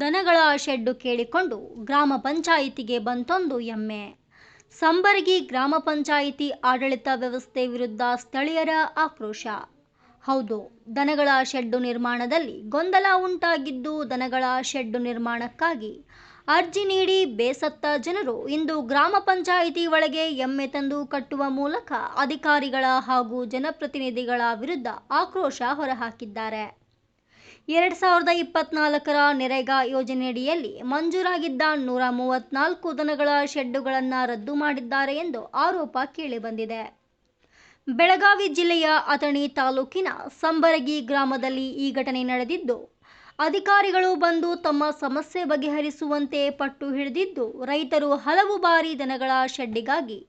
ದನಗಳ ಶೆಡ್ಡು ಕೇಳಿಕೊಂಡು ಗ್ರಾಮ ಪಂಚಾಯಿತಿಗೆ ಬಂತೊಂದು ಎಮ್ಮೆ. ಸಂಬರ್ಗಿ ಗ್ರಾಮ ಪಂಚಾಯಿತಿ ಆಡಳಿತ ವ್ಯವಸ್ಥೆ ವಿರುದ್ಧ ಸ್ಥಳೀಯರ ಆಕ್ರೋಶ. ಹೌದು, ದನಗಳ ಶೆಡ್ಡು ನಿರ್ಮಾಣದಲ್ಲಿ ಗೊಂದಲ ಉಂಟಾಗಿದ್ದು ದನಗಳ ಶೆಡ್ಡು ನಿರ್ಮಾಣಕ್ಕಾಗಿ ಅರ್ಜಿ ನೀಡಿ ಬೇಸತ್ತ ಜನರು ಇಂದು ಗ್ರಾಮ ಪಂಚಾಯಿತಿ ಒಳಗೆ ಎಮ್ಮೆ ತಂದು ಕಟ್ಟುವ ಮೂಲಕ ಅಧಿಕಾರಿಗಳ ಹಾಗೂ ಜನಪ್ರತಿನಿಧಿಗಳ ವಿರುದ್ಧ ಆಕ್ರೋಶ ಹೊರಹಾಕಿದ್ದಾರೆ. ಎರಡು ಸಾವಿರದ ಇಪ್ಪತ್ನಾಲ್ಕರ ನೆರೆಗಾ ಯೋಜನೆಯಡಿಯಲ್ಲಿ ಮಂಜೂರಾಗಿದ್ದ ನೂರ ಮೂವತ್ನಾಲ್ಕು ದನಗಳ ಶೆಡ್ಡುಗಳನ್ನು ರದ್ದು ಮಾಡಿದ್ದಾರೆ ಎಂದು ಆರೋಪ ಕೇಳಿಬಂದಿದೆ ಬೆಳಗಾವಿ ಜಿಲ್ಲೆಯ ಅಥಣಿ ತಾಲೂಕಿನ ಸಂಬರಗಿ ಗ್ರಾಮದಲ್ಲಿ ಈ ಘಟನೆ ನಡೆದಿದ್ದು, ಅಧಿಕಾರಿಗಳು ಬಂದು ತಮ್ಮ ಸಮಸ್ಯೆ ಬಗೆಹರಿಸುವಂತೆ ಪಟ್ಟು ಹಿಡಿದಿದ್ದು, ರೈತರು ಹಲವು ಬಾರಿ ದನಗಳ ಶೆಡ್ಡಿಗಾಗಿ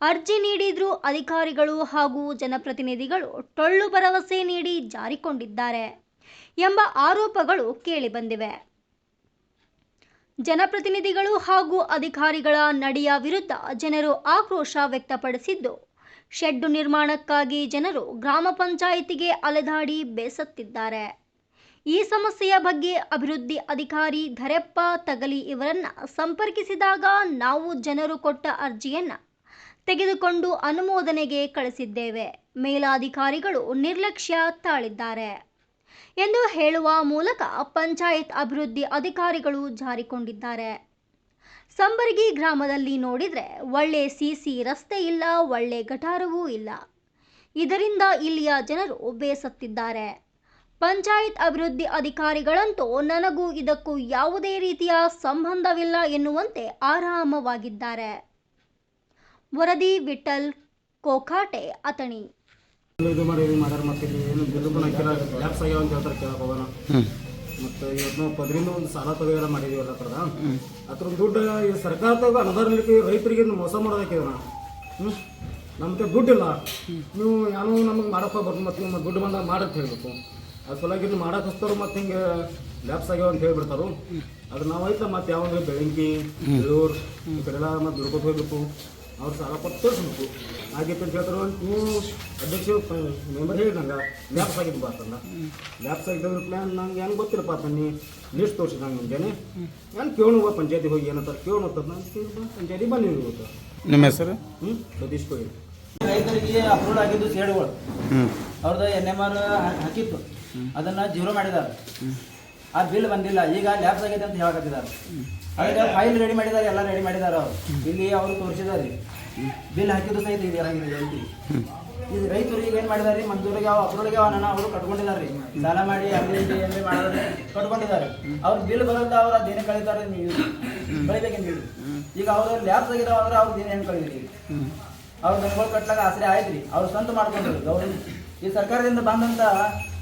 ಅರ್ಜಿ ನೀಡಿದ್ರೂ ಅಧಿಕಾರಿಗಳು ಹಾಗೂ ಜನಪ್ರತಿನಿಧಿಗಳು ಟೊಳ್ಳು ಭರವಸೆ ನೀಡಿ ಜಾರಿಕೊಂಡಿದ್ದಾರೆ. ಎಂಬ ಆರೋಪಗಳು ಕೇಳಿಬಂದಿವೆ. ಜನಪ್ರತಿನಿಧಿಗಳು ಹಾಗೂ ಅಧಿಕಾರಿಗಳ ನಡೆಯ ವಿರುದ್ಧ ಜನರು ಆಕ್ರೋಶ ವ್ಯಕ್ತಪಡಿಸಿದ್ದು, ಶೆಡ್ ನಿರ್ಮಾಣಕ್ಕಾಗಿ ಜನರು ಗ್ರಾಮ ಪಂಚಾಯಿತಿಗೆ ಅಲೆದಾಡಿ ಬೇಸತ್ತಿದ್ದಾರೆ. ಈ ಸಮಸ್ಯೆಯ ಬಗ್ಗೆ ಅಭಿವೃದ್ಧಿ ಅಧಿಕಾರಿ ಧರೆಪ್ಪ ತಗಲಿ ಇವರನ್ನ ಸಂಪರ್ಕಿಸಿದಾಗ ನಾವು ಜನರು ಕೊಟ್ಟ ಅರ್ಜಿಯನ್ನ ತೆಗೆದುಕೊಂಡು ಅನುಮೋದನೆಗೆ ಕಳಿಸಿದ್ದೇವೆ. ಮೇಲಾಧಿಕಾರಿಗಳು ನಿರ್ಲಕ್ಷ್ಯ ತಾಳಿದ್ದಾರೆ. ಎಂದು ಹೇಳುವ ಮೂಲಕ ಪಂಚಾಯತ್ ಅಭಿವೃದ್ಧಿ ಅಧಿಕಾರಿಗಳು ಜಾರಿಕೊಂಡಿದ್ದಾರೆ. ಸಂಬರ್ಗಿ ಗ್ರಾಮದಲ್ಲಿ ನೋಡಿದರೆ ಒಳ್ಳೆ ಸಿಸಿ ರಸ್ತೆ ಇಲ್ಲ, ಒಳ್ಳೆ ಗಟಾರವೂ ಇಲ್ಲ. ಇದರಿಂದ ಇಲ್ಲಿಯ ಜನರು ಬೇಸತ್ತಿದ್ದಾರೆ. ಪಂಚಾಯತ್ ಅಭಿವೃದ್ಧಿ ಅಧಿಕಾರಿಗಳಂತೂ ನನಗೂ ಇದಕ್ಕೂ ಯಾವುದೇ ರೀತಿಯ ಸಂಬಂಧವಿಲ್ಲ ಎನ್ನುವಂತೆ ಆರಾಮವಾಗಿದ್ದಾರೆ. ವರದಿ ವಿಠಲ್ ಕೋಖಾಟೆ ಅಥಣಿ. ಮಾಡ್ಯಾರ ಇಲ್ಲಿ ಏನು ಹಾಕಿಲ್ಲ ಲ್ಯಾಪ್ಸ್ ಆಗ್ಯಾವ ಅಂತ ಹೇಳ್ತಾರೆ ಕೇಳಕ್ಕೆ ಹೋಗೋಣ ಮತ್ತು ಇವತ್ತು ನಾವು ಪದರಿಂದ ಒಂದು ಸಾಲ ತೆಗೆದಾರ ಮಾಡಿದೀವಿ ಎಲ್ಲ ಥರದ ಅದ್ರ ದುಡ್ಡು ಈ ಸರ್ಕಾರದಾಗ ಅನುದಾನ ರೈತರಿಗೆ ಮೋಸ ಮಾಡೋದಕ್ಕೆ ನಾವು ಹ್ಞೂ ನಮಗೆ ದುಡ್ಡಿಲ್ಲ. ನೀವು ಏನೋ ನಮಗೆ ಮಾಡಕ್ಕೆ ಹೋಗ್ಬಾರ್ದು ಮತ್ತು ನಿಮ್ಮ ದುಡ್ಡು ಬಂದಾಗ ಮಾಡಕ್ಕೆ ಹೇಳ್ಬೇಕು. ಅದ್ರ ಸಲುವಾಗಿ ಇದು ಮಾಡಕ್ಕೆ ಹಚ್ತಾರು ಮತ್ತು ಹಿಂಗೆ ಲ್ಯಾಪ್ಸ್ ಆಗ್ಯಾವ ಅಂತ ಹೇಳ್ಬಿಡ್ತಾರು. ಅದು ನಾವು ಐತ ಮತ್ತೆ ಯಾವಾಗ ಬೆಳಂಗಿ ಬೆಳೂರು ಈ ಕಡೆ ಎಲ್ಲ ಮತ್ತೆ ದುಡ್ಕೊತ ಹೋಗ್ಬೇಕು. ಅವ್ರು ಸಾಲ ಕೊಟ್ಟು ತೋರಿಸ್ಬೇಕು ಹಾಗೆ ಅಂತ ಹೇಳ್ತಾರೆ ನೀವು ಅಧ್ಯಕ್ಷ ಮೆಂಬರ್ ಹೇಳಿ ನಂಗೆ ಲ್ಯಾಪ್ಸ್ ಆಗಿದ್ದು ಬಾ ಅಂತಂದ. ಲ್ಯಾಪ್ಸ್ ಆಗಿದ್ದ ಪ್ಲ್ಯಾನ್ ನಂಗೆ ಹೆಂಗೆ ಗೊತ್ತಿಲ್ಲಪ್ಪ ನೀ ಲಿಸ್ಟ್ ತೋರಿಸಿ ನಂಗೆ ಮುಂಜಾನೆ. ನಾನು ಕೇಳುವ ಪಂಚಾಯತಿ ಹೋಗಿ ಏನಂತಾರೆ ಕೇಳೋಣ ಅಂತ ನಾನು ಪಂಚಾಯತಿ ಬಂದಿವಿ ಇವತ್ತು. ನಿಮ್ಮ ಹೆಸರು? ಹ್ಞೂ ಸತೀಶ್ ಕೊಯ್ಲಿ. ರೈತರಿಗೆ ಅಪ್ರೂವ್ ಆಗಿದ್ದು ಸೇಡುಗಳು. ಅವ್ರದ್ದು ಎನ್ ಎಂ ಆರ್ ಹಾಕಿತ್ತು. ಅದನ್ನು ಜೀರೋ ಮಾಡಿದ್ದಾರೆ ಆ ಬಿಲ್ ಬಂದಿಲ್ಲ. ಈಗ ಲ್ಯಾಪ್ಸ್ ಆಗಿದೆ ಅಂತ ಹೇಳಕತ್ತಿದ್ದಾರೆ ಅದಕ್ಕೆ ಫೈಲ್ ರೆಡಿ ಮಾಡಿದ್ದಾರೆ, ಎಲ್ಲ ರೆಡಿ ಮಾಡಿದ್ದಾರೆ ಅವರು. ಇಲ್ಲಿ ಅವರು ತೋರಿಸಿದ್ದಾರೆ. ಬಿಲ್ ಹಾಕಿದ್ದು ಸಹಿತ ಇದು ಏನಾಗಿದೆ ಎಲ್ಲಿ ಇದು ರೈತರು ಈಗ ಏನು ಮಾಡಿದ್ದಾರೆ? ಮಂಜೂರಿಗೆ ಯಾವ ಅಪ್ರೂವ್ಗೆ ಹಣ ಅವರು ಕಟ್ಕೊಂಡಿದ್ದಾರೆ. ಸಾಲ ಮಾಡಿ, ಅಲ್ಲಿ ಮಾಡಿದ್ರೆ ಕಟ್ಕೊಂಡಿದ್ದಾರೆ. ಅವ್ರ ಬಿಲ್ ಬರೋದ ಅವ್ರ ದಿನ ಕಳೀತಾರೆ ನೀವು ಹೇಳಿ. ಈಗ ಅವರು ಲ್ಯಾಬ್ಸ್ ಆಗಿದಾವ ಅಂದ್ರೆ ಅವ್ರು ಏನು ಕಳೀರಿ? ಅವ್ರ ಬೆಂಗಳೂರು ಕಟ್ಲಾಗ ಆಸರೆ ಆಯ್ತ್ರಿ. ಅವ್ರು ಸ್ವಂತ ಮಾಡ್ಕೊಂಡ್ರು ಗೌರ್ಮೆಂಟ್. ಈ ಸರ್ಕಾರದಿಂದ ಬಂದಂತ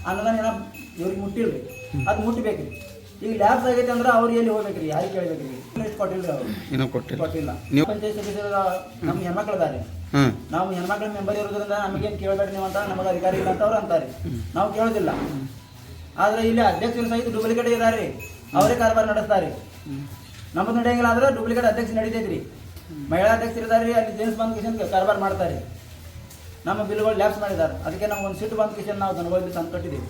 ಅನುದಾನ ಏನಪ್ಪ ಇವ್ರಿಗೆ ಮುಟ್ಟಿಲ್ರಿ ಅದು ಮುಟ್ಟಬೇಕ್ರಿ ಈಗ ಲ್ಯಾಬ್ಸ್ ಆಗೈತೆ ಅಂದ್ರೆ ಅವ್ರು ಎಲ್ಲಿ ಹೋಗ್ಬೇಕ್ರಿ? ಯಾರಿಗೆ ಕೇಳ್ಬೇಕ್ರಿ? ಎಷ್ಟು ಕೊಟ್ಟಿಲ್ರಿ ಅವರು. ಕೊಟ್ಟಿಲ್ಲ. ಕೊಟ್ಟಿಲ್ಲ. ನೀವು- ಪಂಚಾಯತ್ ಸದಸ್ಯರ ನಮ್ಮ ಹೆಣ್ಮಕ್ಳು ಅದಾರೆ ಹ್ಞೂ ನಾವು ಹೆಣ್ಮಕ್ಳ ಮೆಂಬರ್ ಇರೋದ್ರಿಂದ ನಮಗೇನು ಕೇಳಬೇಡಿ ನೀವು ಅಂತ ನಮಗೆ ಅಧಿಕಾರಿ ಇಲ್ಲ ಅಂತ ಅವ್ರು ಅಂತಾರೆ. ನಾವು ಕೇಳೋದಿಲ್ಲ. ಆದ್ರೆ ಇಲ್ಲಿ ಅಧ್ಯಕ್ಷರು ಸಹಿತ ಡೂಪ್ಲಿಕೇಟ್ ಇದಾರೆ. ಅವರೇ ಕಾರ್ಬಾರ್ ನಡೆಸ್ತಾರೆ. ನಮ್ಮದು ನಡೆಯಂಗಿಲ್ಲ ಅಂದ್ರೆ ಡೂಪ್ಲಿಕೇಟ್ ಅಧ್ಯಕ್ಷ ನಡೀತೈತ್ರಿ. ಮಹಿಳಾ ಅಧ್ಯಕ್ಷರು ಇದಾರೆ ಅಲ್ಲಿ ಜೇನ್ಸ್ ಬಂದ್ ಕಾರ್ಬಾರ್ ಮಾಡ್ತಾರೆ. ನಮ್ಮ ಬಿಲ್ಗಳು ಲ್ಯಾಪ್ಸ್ ಮಾಡಿದ್ದಾರೆ. ಅದಕ್ಕೆ ನಮ್ಗೆ ಒಂದು ಸಿಟ್ಟು ಬಂದ ಕಿಶನ್ ನಾವು ದನಗಳಿಗೆ ತಂದು ಕಟ್ಟಿದ್ದೀವಿ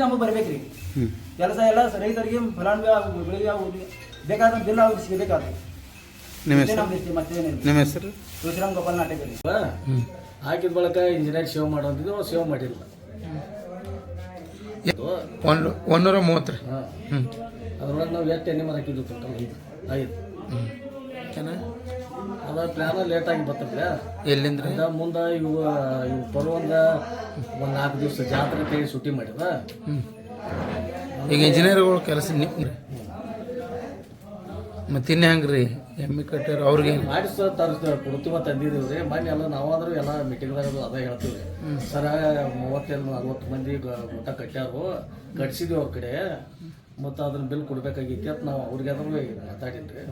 ನಮಗೆ ಬರ್ಬೇಕ್ರಿ. ಕೆಲಸ ಎಲ್ಲ ರೈತರಿಗೆ ಫಲಾನುಭವಿ ಬೆಳಿಗ್ಗೆ ಬೇಕಾದ ಬಿಲ್ ಅವ್ರಿಗೆ ಸಿಗಬೇಕಾದ್ರೆ. ನಿಮ್ಮ ಹೆಸರು? ತುಳಸಿರಾಮ್ ಗೋಪಾಲ್ ನಾಟಕರಿ ಹಾಕಿದ ಬಳಿಕ ಇಂಜಿನಿಯರ್ ಸೇವ್ ಮಾಡೋದಿದ್ದು ಅವ್ರು ಸೇವ್ ಮಾಡಿಲ್ಲ. ಒಂದು ಒಂದೂರ ಮೂವತ್ತು ರೀ. ಹಾಂ. ಹ್ಞೂ ಅದ್ರೊಳಗೆ ನಾವು ಎಷ್ಟು ಎಣ್ಣೆ ಮರ ಆಯ್ತು ಟೋಟಲ್ ಐದು. ಐದು. ಅದ ಪ್ಲ್ಯಾನ ಲೇಟಾಗಿ ಬರ್ತದೆ ಎಲ್ಲಿಂದ ಅದ ಮುಂದೆ ಇವು ಇವು ಬರುವಂಗ ಒಂದು ನಾಲ್ಕು ದಿವಸ ಜಾತ್ರೆ ಕೈ ಸುಟಿ ಮಾಡಿದ. ಈಗ ಇಂಜಿನಿಯರ್ಗಳು ಕೆಲಸ ನಿಮ್ಮ ರೀ ಮತ್ತೆ ಇನ್ನೇ ಹೆಂಗೆ ರೀ ಎಮ್ಮೆ ಕಟ್ಟಾರ ಅವ್ರಿಗೆ? ಮಾಡಿಸ ತರಿಸ್ತೀವಿ ಕೊಡ್ತೀವ ತಂದಿದ್ದೀವಿ ರೀ ಮೊನ್ನೆ ಎಲ್ಲ ನಾವಾದ್ರೂ ಎಲ್ಲ ಮೀಟಿಂಗ್ದಾಗ ಅದ ಹೇಳ್ತೀವಿ ಸರ ಮೂವತ್ತೆರಡು ನಲ್ವತ್ತು ಮಂದಿ ಊಟ ಕಟ್ಟ್ಯಾರು. ಕಟ್ಸಿದ್ವಿ ಅವ್ರ ಕಡೆ. ಮತ್ತು ಅದನ್ನ ಬಿಲ್ ಕೊಡ್ಬೇಕಾಗಿತ್ತು ಅಂತ ನಾವು ಅವ್ರಿಗೆ ಮಾತಾಡಿದ್ರಿ